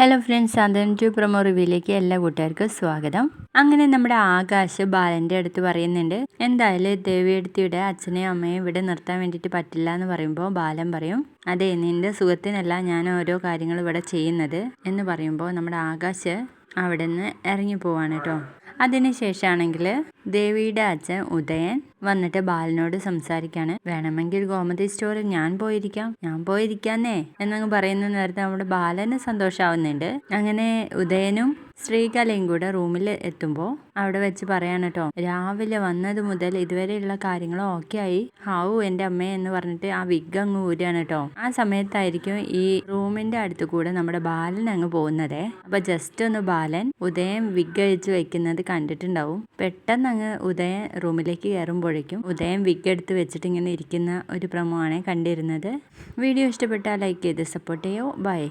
Hello friends Santhwanam two promo റിവ്യൂയിലേക്ക് എല്ലാ കൂട്ടുകാർക്കും സ്വാഗതം. അങ്ങനെ നമ്മുടെ ആകാശ് ബാലന്റെ അടുത്ത് പറയുന്നുണ്ട് എന്തായാലും ദേവിയെടുത്തിയുടെ അച്ഛനെയും അമ്മയും ഇവിടെ നിർത്താൻ വേണ്ടിയിട്ട് പറ്റില്ല എന്ന് പറയുമ്പോൾ ബാലൻ പറയും അതെ നിന്റെ സുഖത്തിനല്ല ഞാൻ ഓരോ കാര്യങ്ങൾ ഇവിടെ ചെയ്യുന്നത് എന്ന് പറയുമ്പോൾ നമ്മുടെ ആകാശ് അവിടെ നിന്ന് ഇറങ്ങി പോവാണ് കേട്ടോ. അതിനുശേഷമാണെങ്കിൽ ദേവിയുടെ അച്ഛൻ ഉദയൻ വന്നിട്ട് ബാലനോട് സംസാരിക്കാണ്. വേണമെങ്കിൽ ഗോമതി സ്റ്റോറിൽ ഞാൻ പോയിരിക്കാം. ഞാൻ പോയിരിക്കാന്നേ എന്നങ്ങ് പറയുന്ന നേരത്തെ നമ്മുടെ ബാലന് സന്തോഷാവുന്നുണ്ട്. അങ്ങനെ ഉദയനും ശ്രീകലയും കൂടെ റൂമിൽ എത്തുമ്പോൾ അവിടെ വെച്ച് പറയാണ് കേട്ടോ രാവിലെ വന്നത് മുതൽ ഇതുവരെയുള്ള കാര്യങ്ങൾ ഓക്കെ ആയി. ഹാവു എന്റെ അമ്മ എന്ന് പറഞ്ഞിട്ട് ആ വിഗ് അങ്ങ് ഊരാണ് കേട്ടോ ആ സമയത്തായിരിക്കും ഈ റൂമിന്റെ അടുത്ത് കൂടെ നമ്മുടെ ബാലൻ അങ്ങ് പോകുന്നത്. അപ്പൊ ജസ്റ്റ് ഒന്ന് ബാലൻ ഉദയം വിഗ് അഴിച്ച് വെക്കുന്നത് കണ്ടിട്ടുണ്ടാവും. പെട്ടെന്ന് അങ്ങ് ഉദയം റൂമിലേക്ക് കയറുമ്പോഴേക്കും ഉദയം വിഗ് എടുത്ത് വെച്ചിട്ട് ഇങ്ങനെ ഇരിക്കുന്ന ഒരു പ്രമോ ആണ് കണ്ടിരുന്നത്. വീഡിയോ ഇഷ്ടപ്പെട്ടാൽ ലൈക്ക് ചെയ്ത് സപ്പോർട്ട് ചെയ്യോ. ബൈ